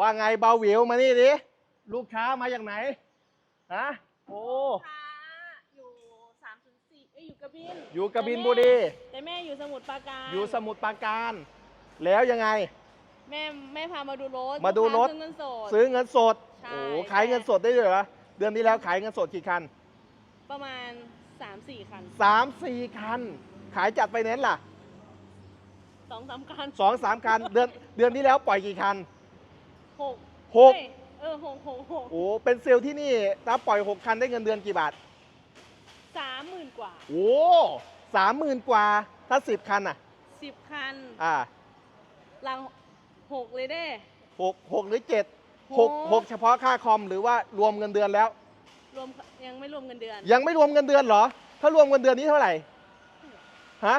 ว่าไงเบาหวิวมานี่ดิลูกค้ามาจากไหนฮะโอ้ค้าอยู่สามศูนย์สี่เอ้ยอยู่กระบินอยู่กบินบุรีแต่แม่อยู่สมุทรปราการอยู่สมุทรปราการ แล้วยังไง แม่แม่พามาดูรถมาดูรถลูกค้าซื้อเงินสดซื้อเงินสดใช่โอ้ขายเงินสดได้ด้วยเหรอเดือนที่แล้วขายเงินสดกี่คัน ประมาณสามสี่คันสามสี่คัน ขายจัดไปเน้นซ์ล่ะสองสามคันสองสามคันเดือนเดือนที่แล้วปล่อยกี่คัน หกหก เอ้ยเออหกหกหกโอ้เป็นเซลล์ที่นี่ถ้าปล่อยหกคันได้เงินเดือนกี่บาท สามหมื่นกว่าโอ้สามหมื่นกว่าถ้าสิบคันอะ สิบคันอ่าลังหกเลยเด้ หกหกหรือเจ็ดหก หกเฉพาะค่าคอมหรือว่ารวมเงินเดือนแล้ว รวมยังไม่รวมเงินเดือน ยังไม่รวมเงินเดือนเหรอ ถ้ารวมเงินเดือนนี้เท่าไหร่ ฮะ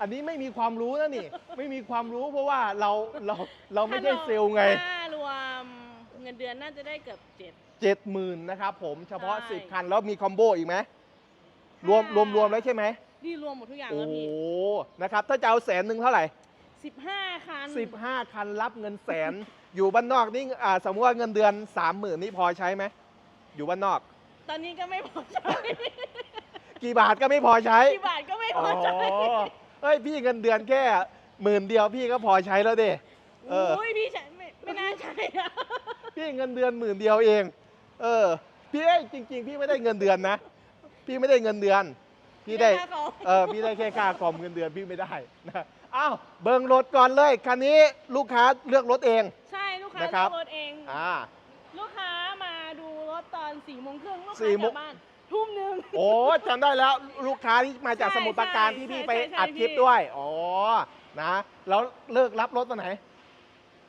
อันนี้ไม่มีความรู้นะนี่ ไม่มีความรู้เพราะว่าเราเราเราไม่ใช่เซลล์ไงถ้ารวม เงินเดือนน่าจะได้เกือบเจ็ด เจ็ดหมื่นนะครับผมเฉพาะ ใช่สิบคัน แล้วมีคอมโบอีกไหมรวมรวมรวมแล้วใช่ไหมนี่รวมหมดทุกอย่างโอ้แล้วพี่นะครับ ถ้าจะเอาแสนหนึ่งเท่าไหร่ สิบห้าคันสิบห้าคันรับเงินแสน อยู่บ้านนอกนี่อ่าสมมติว่าเงินเดือนสามหมื่นนี่พอใช้ไหมอยู่บ้านนอก ตอนนี้ก็ไม่พอใช้กี่บาทก็ไม่พอใช้ กี่บาทก็ไม่พอ๋ออใช้เฮ้ยพี่เงินเดือนแค่หมื่นเดียวพี่ก็พอใช้แล้วดิเออ โอ้ยพี่ใช้ไม่ไม่น่าใช้อะ พี่เงินเดือนหมื่นเดียวเอง เออ พี่เอ้ยจริง ๆ พี่ไม่ได้เงินเดือนนะ พี่ไม่ได้เงินเดือน พี่ได้ม่น่าขอเออ พี่ได้แค่ค่าคอมเงินเดือนพี่ไม่ได้นะอ้าวเบิ่งรถก่อนเลย คันนี้ลูกค้าเลือกรถเอง ใช่ลูกค้านะครับเลือกรถเอง อ่า ลูกค้ามาดูรถตอนสี่โมงครึ่งลูกสี่ค้าโมกง ลับบ้านทุ่มหนึ่ง โอ้จำได้แล้วลูกค้าที่มาจากใช่สมุทรปราการใช่ที่พี่ใช่ไปใช่ใช่อัดคลิปพี่ ด้วย อ๋อ นะ แล้วเลิกรับรถวันไหน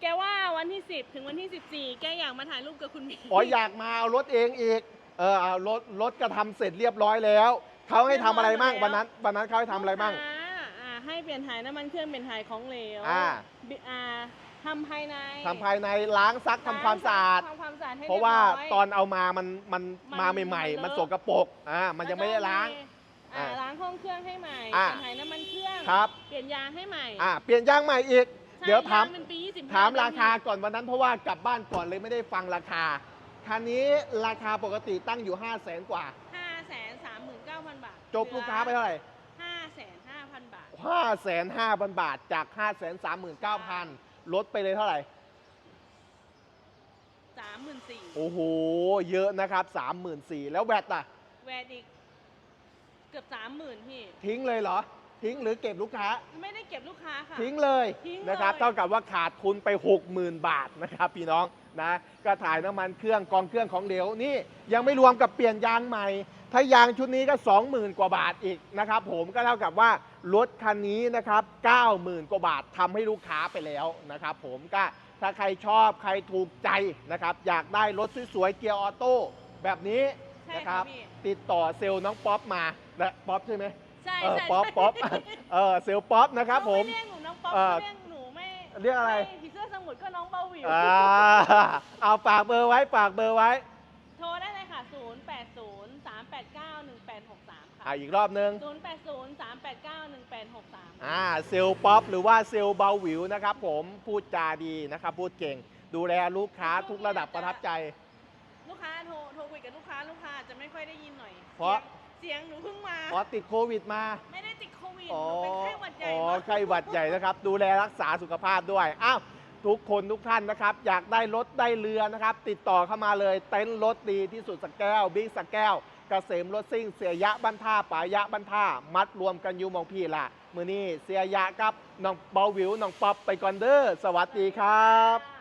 แกว่าวันที่สิบถึงวันที่สิบสี่แกอยากมาถ่ายรูปกับคุณพี่อ๋ออยากมาเอารถเองอีก เออเอารถรถก็ทำเสร็จเรียบร้อยแล้ว เขาให้ทำอะไรบ้างวันนั้นวันนั้นเขาให้ทำอะไรบ้างลูกค้อ่าให้เปลี่ยนถ่ายน้ำมันเครื่องเปลี่ยนถ่ายของเหลวอ่า บิอ่าทำภายในทำภายในล้างซักทำความสะอาด ทำความสะอาดให้เพราะว่าบยตอนเอามามันมันมันมาใหม่ๆมันเลอะมันสกปรกอ่ามันยังไม่ได้ล้าง อ่าอ่าล้างห้องเครื่องให้ใหม่อ่า เปลี่ยนถ่ายน้ำมันเครื่อง ครับ เปลี่ยนยางให้ใหม่ อ่าเปลี่ยนยางใหม่อีกใช่ เดี๋ยวถามงเป็นปี25ถามราคาเดือนก่อนวันนั้นเพราะว่ากลับบ้านก่อนเลยไม่ได้ฟังราคา คันนี้ราคาปกติตั้งอยู่ 5 0 0แสนกว่า ห้าแสนสามหมื่นเก้าพันบาทจบลูกค้าไปเท่าไหร่ ห้าแสนห้าพันบาท 5 5 0 0 0 บาทจาก 5 3 9 0 0 0ลดไปเลยเท่าไหร่ สามหมื่นสี่โอ้โห เยอะนะครับ 34,000แล้วแวดล่ะ แวดอีก เกือบสามหมื่นพี่ ทิ้งเลยเหรอ ทิ้งหรือเก็บลูกค้า ไม่ได้เก็บลูกค้าค่ะ ทิ้งเลยทิ้งเลย นะครับเท่ากับว่าขาดทุนไป 60,000 บาทนะครับพี่น้องนะก็ถ่ายน้ำมันเครื่องกองเครื่องของเหลวนี่ยังไม่รวมกับเปลี่ยนยางใหม่ ถ้ายางชุดนี้ก็ 20,000 กว่าบาทอีกนะครับผมก็เท่ากับว่ารถคันนี้นะครับ 90,000 กว่าบาททำให้ลูกค้าไปแล้วนะครับผมก็ถ้าใครชอบใครถูกใจนะครับอยากได้รถสวยๆเกียร์ออโต้แบบนี้ใช่นะคค่ะรับพี่ ติดต่อเซลล์น้องป๊อปมานะป๊อปใช่ไหม ใช่เออใช่ป๊อปใช่ป๊อปเออเซลล์ป๊อปนะครับผม เขาไเรียกหนูน้องป๊อปเอ่อเขาเรียกหนูไม่เรียกอะไร ม่ผีเสื้อสมุทรก็น้องเบาหวิวอ่าเอาฝากเบอร์ไว้ฝากเบอร์ไว้โทรได้เลยค่ะ 0 8 0 3 8 9 1 8 6 3 ค่ะ อ่าอีกรอบนึง 0 8 0 3 8 9 1 8 6 3 อ่าเซลล์ป๊อปหรือว่าเซลล์เบาหวิวนะครับผมพูดจาดีนะครับ พูดเก่ง ดูแลลูกค้าทุกระดับประทับใจ ลูกค้าโทรโทรคุยกับลูกค้าลูกค้าจะไม่ค่อยได้ยินหน่อยเพราะเสียง เสียงหนูเพิ่งมา อ๋อติดโควิดมา ไม่ได้ติดโควิดอ๋อหนูเป็นไข้หวัดใหญ่อ๋อมาไข้หวัดใหญ่นะครับ ดูแลรักษาสุขภาพด้วย อ้าว ทุกคนทุกท่านนะครับ อยากได้รถได้เรือนะครับ ติดต่อเข้ามาเลยเต็นท์รถดีที่สุดสกแก้วบิ๊กสกแก้วเกษมรถซิ่ง เสียยะบ้านท่าป่ายะบ้านท่ามัดรวมกันอยู่หมองพี่ละมือนี้เสียยะครับน้องเบาหวิวน้องป๊อปไปก่อนเด้อสวัสดีครับ